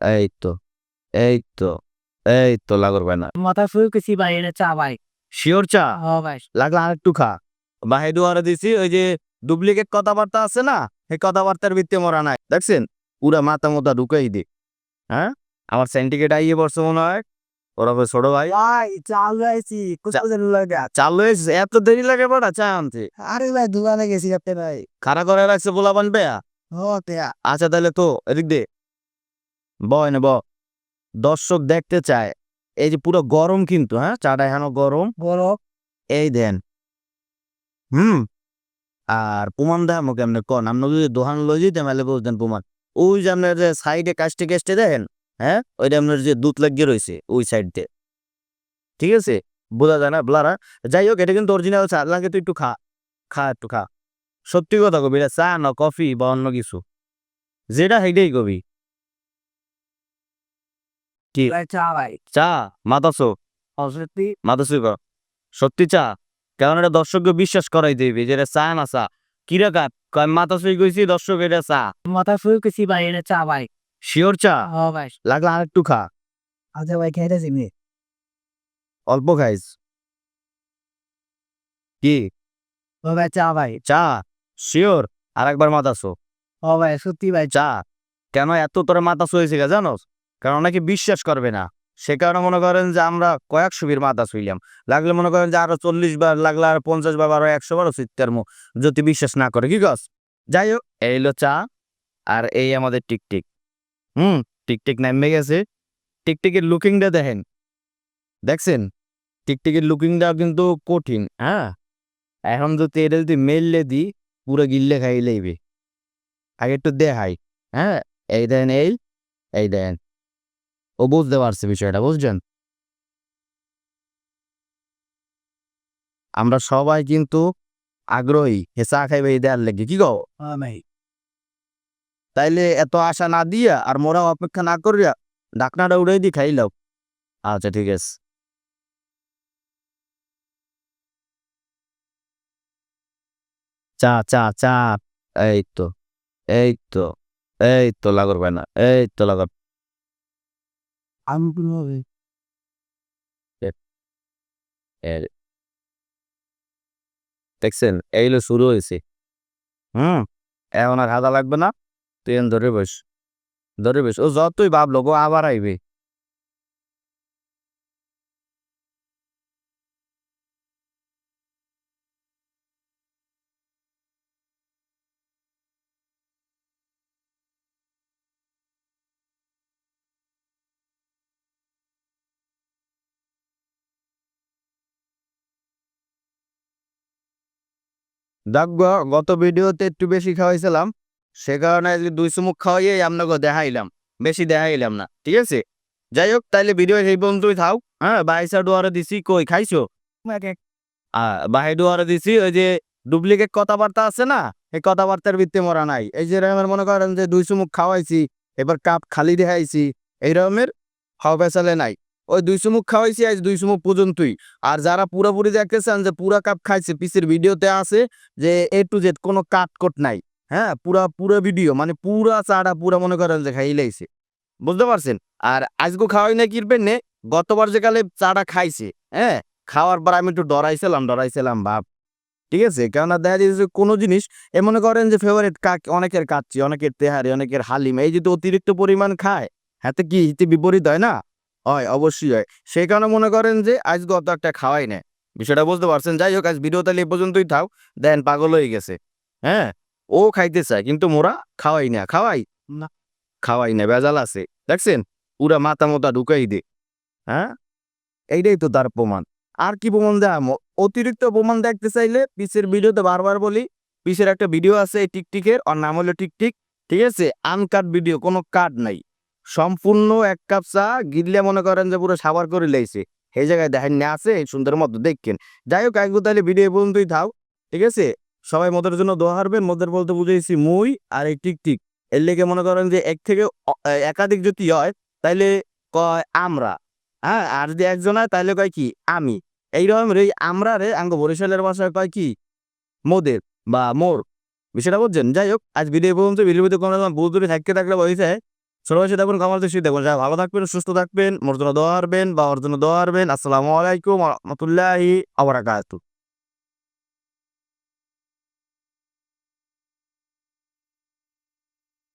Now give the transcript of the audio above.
এই তো এই তো এই তো লাগর ভাই না। মাথা ফুল কিছু ভাই এটা চা ভাই। শিওর চা? ও ভাই। লাগলে আর একটু খা বাহে দুয়ারে দিছি ওই যে ডুপ্লিকেট কথাবার্তা আছে না এই কথাবার্তার ভিত্তি মরা নাই। দেখছেন? পুরা মাথা মোতা ঢুকাই দি। হ্যাঁ? আমার সেন্টিকেট আইয়ে পড়ছে মনে হয়। ওরা ছোট ভাই। ভাই চাল লাগা। চালু হয়েছে এত দেরি লাগে বড়া চা আনতে। আরে ভাই দোকানে গেছি আপনি ভাই। খাড়া করে রাখছে বলা বানবে আচ্ছা তাহলে তো এদিক দে। ব এনে ব দর্শক দেখতে চায় এই যে পুরো গরম কিন্তু হ্যাঁ? চাটা এখনও গরম। বড় এই দেন। হুম। আর প্রমাণ দেয় আমাকে আপনি কন? আপনি যদি দোকান লই যেতে মেলে বলতেন প্রমাণ। ওই যে আপনার যে সাইডে কাস্টে কাস্টে দেখেন হ্যাঁ? ওইটা আপনার যে দুধ লাগিয়ে রয়েছে ওই সাইড দিয়ে ঠিক আছে? বোঝা যায় না ব্লারা? যাই হোক এটা কিন্তু অরিজিনাল চা লাগে তুই একটু খা। খা একটু খা। সত্যি কথা কবি এটা চা না কফি বা অন্য কিছু? যেটা সেইটাই কবি। কি? চা ভাই। চা? মাতাছো অসত্যি মাতাসি কর সত্যি চা? কারণ এটা দর্শককে বিশ্বাস করাই দিবি যে এটা চা না চা? কিরা কাপ কয় মাতাসই কইছি দর্শক এটা চা। মাথা ফুল কিছু ভাই এটা চা ভাই। শিওর চা? ও ভাই। লাগলে আর একটু খা। আচ্ছা ভাই খেতে জিমি অল্প খাইস। কি? ও ভাই চা ভাই। চা? শিওর আর একবার মাতাসো ও ভাই সত্যি ভাই। চা? কেন এত তোর মাথা হয়েছে গা জানোস? কারণ অনেকে বিশ্বাস করবে না। সে কারণে মনে করেন যে আমরা কয়েক সুবির মাথা শুইলাম লাগলে মনে করেন যে আরও চল্লিশ বার, লাগলে আর পঞ্চাশ বার, আরও একশো বারও চিত্তার যদি বিশ্বাস না করে। কি গছ যাই হোক, এই হলো চা আর এই আমাদের টিকটিক। হুম, টিকটিক নামে গেছে। টিকটিকের লুকিংটা দেখেন। দেখছেন? টিকটিকের লুকিংটা কিন্তু কঠিন হ্যাঁ? এখন যদি এটা যদি মেললে দিই, পুরো গিল্লে খাই আগে একটু দেখাই হ্যাঁ? এই দেন, এই এই দেন। ও বুঝতে পারছে বিষয়টা বুঝছেন? আমরা সবাই কিন্তু আগ্রহী হে চা খাইবে দেয়ার লেগে কি গো তাইলে এত আশা না দিয়া আর মোরা অপেক্ষা না করিয়া ডাকনাটা উড়াই দি খাইলাও আচ্ছা ঠিক আছে। চা চা চা। এই তো এই তো এই তো লাগর ভাই না এই তো লাগর। এর দেখছেন এইগুলো শুরু হয়েছে হুম এখন আর হাদা লাগবে না তুই এখন ধরে বস ধরে বস ও যতই ভাবলো গো আবার আইবে দেখব গত ভিডিওতে একটু বেশি খাওয়াইছিলাম। সে কারণে আজকে দুই চুমুক খাওয়াইয়ে আপনাকে দেখাইলাম। বেশি দেখাইলাম না ঠিক আছে? যাই হোক তাইলে ভিডিও সেই পর্যন্তই থাও হ্যাঁ বাইসা ডুয়ারে দিছি কই খাইছো? বাহে ডুয়ারে দিছি ওই যে ডুপ্লিকেট কথাবার্তা আছে না এই কথাবার্তার ভিত্তি মরা নাই। এই যে আমার মনে করেন যে দুই চুমুক খাওয়াইছি এবার কাপ খালি দেখাইছি এই রকমের হাওয়া পেছালে নাই। ওই দুই চুমুক খাওয়াইছি আজ দুই চুমুক পর্যন্তই। আর যারা পুরোপুরি দেখতেছেন যে পুরা কাপ খাইছে, পিসের ভিডিওতে আছে যে এ টু জেড কোনো কাট কোট নাই হ্যাঁ? পুরা, পুরো ভিডিও মানে পুরা চাটা পুরা মনে করেন যে খাই লাইছে। বুঝতে পারছেন? আর আজকে খাওয়াই না কিরবেন নে? গতবার যে কালে চাটা খাইছে হ্যাঁ? খাওয়ার পর আমি একটু ডরাইছিলাম ডরাইছিলাম ভাব ঠিক আছে? কেননা দেখা যাচ্ছে কোনো জিনিস, এ মনে করেন যে ফেভারিট কাক, অনেকের কাচ্ছি অনেকের তেহারি, অনেকের হালিম, এই যদি অতিরিক্ত পরিমাণ খায়, হাতে কি হিতে বিপরীত হয় না? হয়, অবশ্যই হয়। সেই কারণে মনে করেন যে আজ গত একটা খাওয়াই না বিষয়টা বুঝতে পারছেন? যাই হোক, আজ ভিডিও তাহলে এই পর্যন্তই থাও দেন পাগল হয়ে গেছে। হ্যাঁ? ও খাইতে চায়, কিন্তু মোরা খাওয়াই না। খাওয়াই? না। খাওয়াই না বেজাল আছে। দেখছেন? পুরা মাথা মোতা ঢুকাই দে। হ্যাঁ? এইটাই তো তার প্রমাণ। আর কি প্রমাণ দেয়? অতিরিক্ত প্রমাণ দেখতে চাইলে পিসের ভিডিওতে বারবার বলি, পিসের একটা ভিডিও আছে এই টিকটিকের, ওর নাম হলো টিকটিক। ঠিক আছে? আনকাট ভিডিও, কোনো কাট নাই। সম্পূর্ণ এক কাপ চা গিললে মনে করেন যে পুরো সাবার করে লাইছে সেই জায়গায় দেখেন না আছে সুন্দর মতো দেখেন। যাই হোক একটু তাহলে ভিডিও পর্যন্তই থাও ঠিক আছে? সবাই মদের জন্য দোয়া হারবেন, মদের বলতে বুঝেছি মুই আর এই টিকটিক। এর লেগে মনে করেন যে এক থেকে একাধিক যদি হয়, তাইলে কয় আমরা হ্যাঁ? আর যদি একজন হয় তাহলে কয় কি? আমি। এইরকম রে, আমরা রে, আঙ্গ বরিশালের ভাষায় কয় কি? মোদের বা মোর। বিষয়টা বুঝছেন? যাই হোক আজ ভিডিও পর্যন্ত ভিডিও ভিডিও কোনো রকম ভুল থাকতে থাকলে বলছে বেশি দেখুন কামাল দেশে দেখুন। যাই ভালো থাকবেন, সুস্থ থাকবেন মোর দোয়া হারবেন বা ওর দোয়া হারবেন, আসসালামু আলাইকুম রহমতুল্লাহি আবরাকাতু